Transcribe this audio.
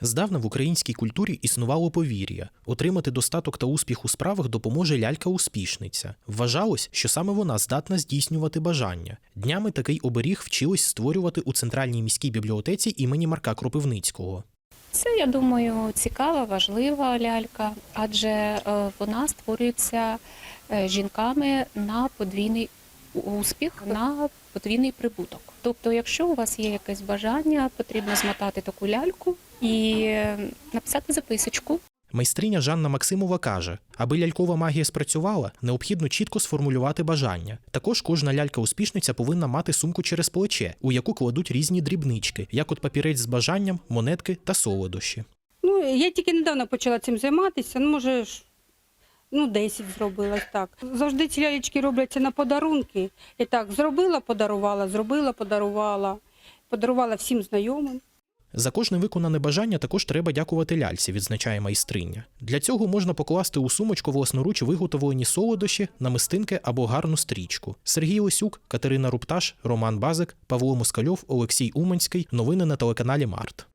Здавна в українській культурі існувало повір'я отримати достаток та успіх у справах допоможе лялька-успішниця. Вважалось, що саме вона здатна здійснювати бажання. Днями такий оберіг вчились створювати у центральній міській бібліотеці імені Марка Кропивницького. Це, я думаю, цікава, важлива лялька, адже е, вона створюється е, жінками на подвійний успіх, на подвійний прибуток. Тобто, якщо у вас є якесь бажання, потрібно змотати таку ляльку і написати записочку. Майстриня Жанна Максимова каже, аби лялькова магія спрацювала, необхідно чітко сформулювати бажання. Також кожна лялька-успішниця повинна мати сумку через плече, у яку кладуть різні дрібнички, як от папірець з бажанням, монетки та солодощі. Ну, я тільки недавно почала цим займатися, ну, може, ж, ну, 10 зробила так. Завжди ці лялечки робляться на подарунки. І так, зробила, подарувала, зробила, подарувала, подарувала всім знайомим. За кожне виконане бажання також треба дякувати ляльці, відзначає майстриня. Для цього можна покласти у сумочку власноруч виготовлені солодощі, намистинки або гарну стрічку. Сергій Лисюк, Катерина Рупташ, Роман Базик, Павло Москальов, Олексій Уманський. Новини на телеканалі Март.